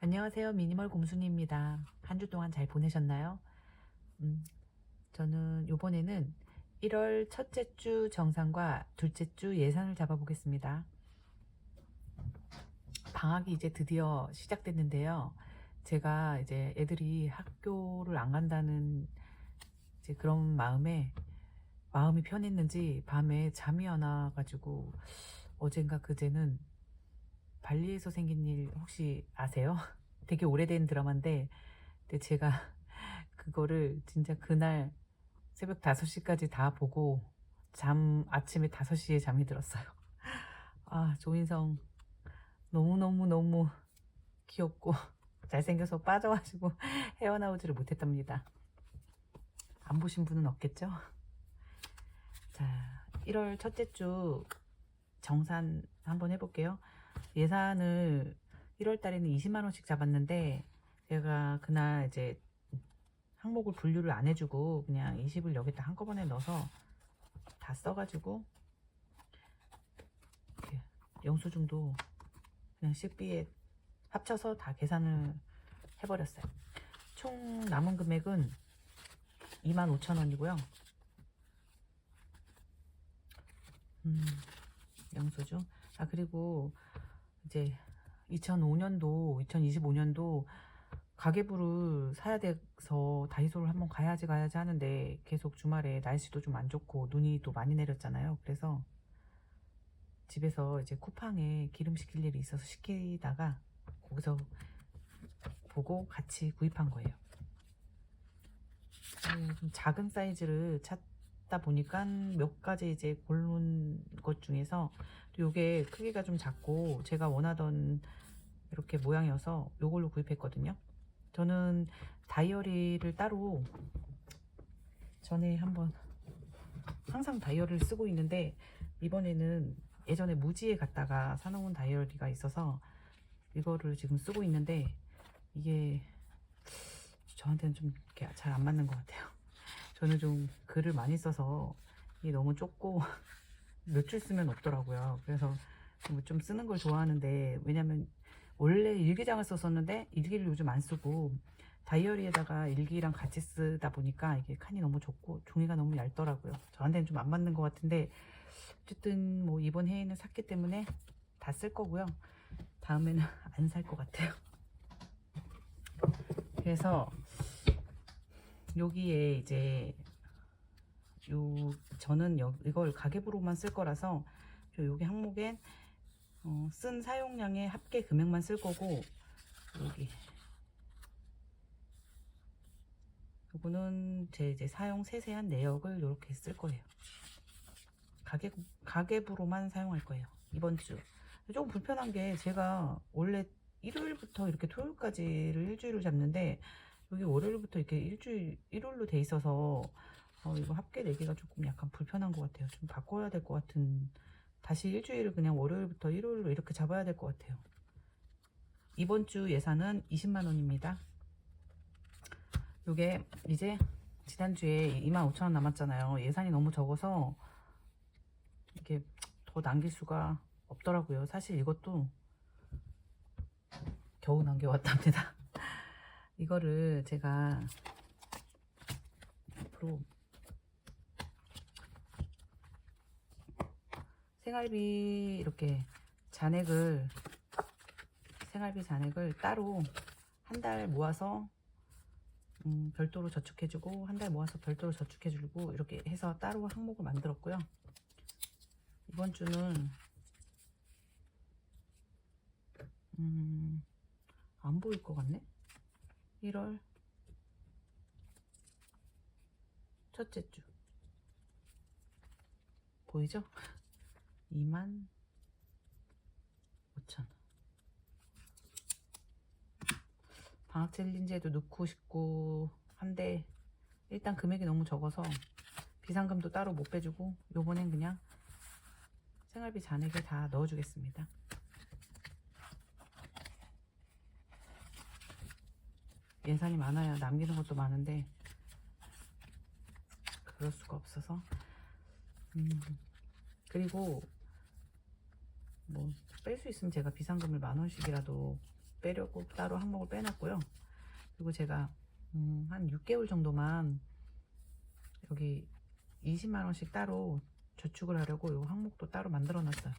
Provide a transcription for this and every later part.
안녕하세요. 미니멀 곰순이입니다. 한 주 동안 잘 보내셨나요? 음, 저는 이번에는 1월 첫째 주 정산과 둘째 주 예산을 잡아보겠습니다. 방학이 이제 드디어 시작됐는데요. 제가 이제 애들이 학교를 안 간다는 이제 그런 마음에 마음이 편했는지 밤에 잠이 안 와가지고 어젠가 그제는 발리에서 생긴 일 혹시 아세요? 되게 오래된 드라마인데 근데 제가 그거를 진짜 그날 새벽 5시까지 다 보고 잠 아침에 5시에 잠이 들었어요. 아 조인성 너무너무너무 귀엽고 잘생겨서 빠져가지고 헤어나오지를 못했답니다. 안 보신 분은 없겠죠? 자 1월 첫째 주 정산 한번 해볼게요. 예산을 1월 달에는 20만 원씩 잡았는데 제가 그날 이제 항목을 분류를 안 해주고 그냥 20을 여기다 한꺼번에 넣어서 다 써가지고 영수증도 그냥 식비에 합쳐서 다 계산을 해버렸어요. 총 남은 금액은 25,000원이고요. 음, 영수증. 아 그리고 이제 2005년도, 2025년도 가계부를 사야 돼서 다이소를 한번 가야지 가야지 하는데 계속 주말에 날씨도 좀 안 좋고 눈이 또 많이 내렸잖아요. 그래서 집에서 이제 쿠팡에 기름 시킬 일이 있어서 시키다가 거기서 보고 같이 구입한 거예요. 음, 좀 작은 사이즈를 찾다 보니까 몇 가지 이제 고른 것 중에서 요게 크기가 좀 작고 제가 원하던 이렇게 모양이어서 요걸로 구입했거든요. 저는 다이어리를 따로 전에 한번 항상 다이어리를 쓰고 있는데 이번에는 예전에 무지에 갔다가 사놓은 다이어리가 있어서 이거를 지금 쓰고 있는데 이게 저한테는 좀 잘 안 맞는 것 같아요. 저는 좀 글을 많이 써서 이게 너무 좁고 며칠 쓰면 없더라고요. 그래서 뭐좀 쓰는 걸 좋아하는데 왜냐면 원래 일기장을 썼었는데 일기를 요즘 안 쓰고 다이어리에다가 일기랑 같이 쓰다 보니까 이게 칸이 너무 좁고 종이가 너무 얇더라고요. 저한테는 좀 안 맞는 것 같은데 어쨌든 뭐 이번 해에는 샀기 때문에 다 쓸 거고요. 다음에는 안 살 것 같아요. 그래서 여기에 이제 요 저는 여, 이걸 가계부로만 쓸 거라서 저 여기 항목엔 어, 쓴 사용량의 합계 금액만 쓸 거고 여기 요거는 제 이제 사용 세세한 내역을 이렇게 쓸 거예요. 가계 가계부로만 사용할 거예요. 이번 주 조금 불편한 게 제가 원래 일요일부터 이렇게 토요일까지를 일주일을 잡는데 여기 월요일부터 이렇게 일주일 일요일로 돼 있어서 어, 이거 합계 내기가 조금 약간 불편한 것 같아요. 좀 바꿔야 될 것 같은 다시 일주일을 그냥 월요일부터 일요일로 이렇게 잡아야 될 것 같아요. 이번 주 예산은 20만 원입니다. 요게 이제 지난주에 25,000원 남았잖아요. 예산이 너무 적어서 이게 더 남길 수가 없더라고요. 사실 이것도 겨우 남겨왔답니다. 이거를 제가 앞으로 생활비 이렇게 잔액을 생활비 잔액을 따로 한 달 모아서 음, 별도로 저축해주고 한 달 모아서 별도로 저축해주고 이렇게 해서 따로 항목을 만들었고요. 이번 주는 음, 안 보일 것 같네. 1월 첫째 주 보이죠? 2만 5천 방학 챌린지에도 넣고 싶고 한데 일단 금액이 너무 적어서 비상금도 따로 못 빼주고 요번엔 그냥 생활비 잔액에 다 넣어주겠습니다. 예산이 많아야 남기는 것도 많은데 그럴 수가 없어서 음, 그리고 뭐 뺄 수 있으면 제가 비상금을 만 원씩이라도 빼려고 따로 항목을 빼놨고요. 그리고 제가 음, 한 6개월 정도만 여기 20만 원씩 따로 저축을 하려고 요 항목도 따로 만들어 놨어요.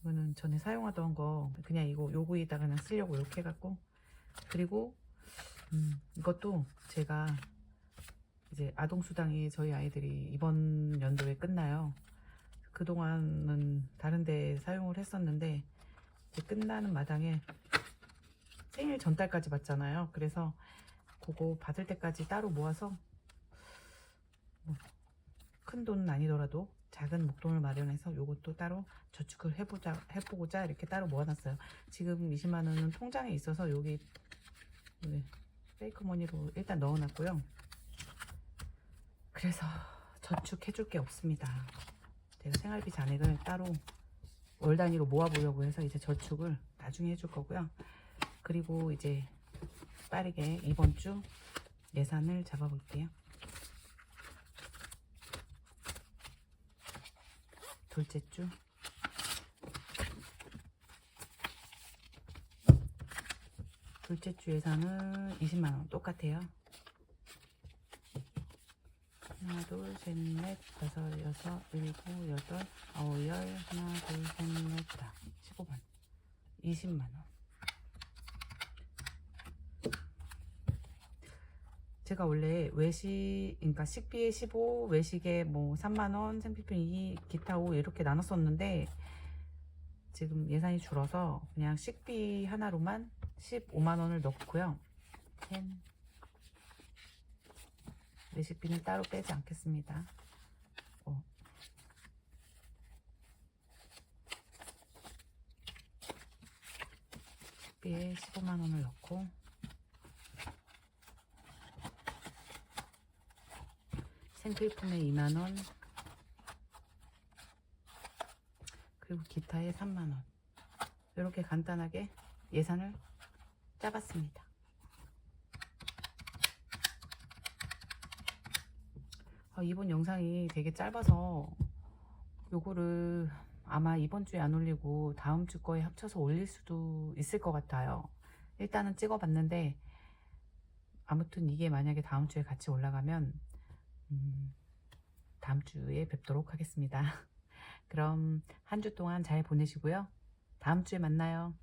이거는 전에 사용하던 거 그냥 이거 요구에다가 그냥 쓰려고 이렇게 해갖고 그리고 음, 이것도 제가 이제 아동수당이 저희 아이들이 이번 연도에 끝나요. 그동안은 다른 데 사용을 했었는데 끝나는 마당에 생일 전달까지 받잖아요. 그래서 그거 받을 때까지 따로 모아서 뭐 큰 돈은 아니더라도 작은 목돈을 마련해서 요것도 따로 저축을 해보자 해보고자 이렇게 따로 모아놨어요. 지금 20만 원은 통장에 있어서 여기 네, 페이크 머니로 일단 넣어놨고요. 그래서 저축해줄 게 없습니다. 제가 생활비 잔액을 따로 월 단위로 모아보려고 해서 이제 저축을 나중에 해줄 거고요. 그리고 이제 빠르게 이번 주 예산을 잡아볼게요. 둘째 주 둘째 주 예산은 20만원 똑같아요. 하나, 둘, 셋, 넷, 다섯, 여섯, 일곱, 여덟, 아홉, 열, 하나, 둘, 셋, 넷, 다. 15만. 20만원. 제가 원래 외식, 그러니까 식비에 15, 외식에 뭐 3만원, 생필품 2, 기타 5 이렇게 나눴었는데, 지금 예산이 줄어서 그냥 식비 하나로만 15만원을 넣고요. 펜. 레시피는 따로 빼지 않겠습니다. 어. 식비에 15만 원을 넣고 생필품에 2만 원 그리고 기타에 3만 원 이렇게 간단하게 예산을 짜봤습니다. 아, 이번 영상이 되게 짧아서 요거를 아마 이번 주에 안 올리고 다음 주 거에 합쳐서 올릴 수도 있을 것 같아요. 일단은 찍어봤는데 아무튼 이게 만약에 다음 주에 같이 올라가면 음, 다음 주에 뵙도록 하겠습니다. 그럼 한 주 동안 잘 보내시고요. 다음 주에 만나요.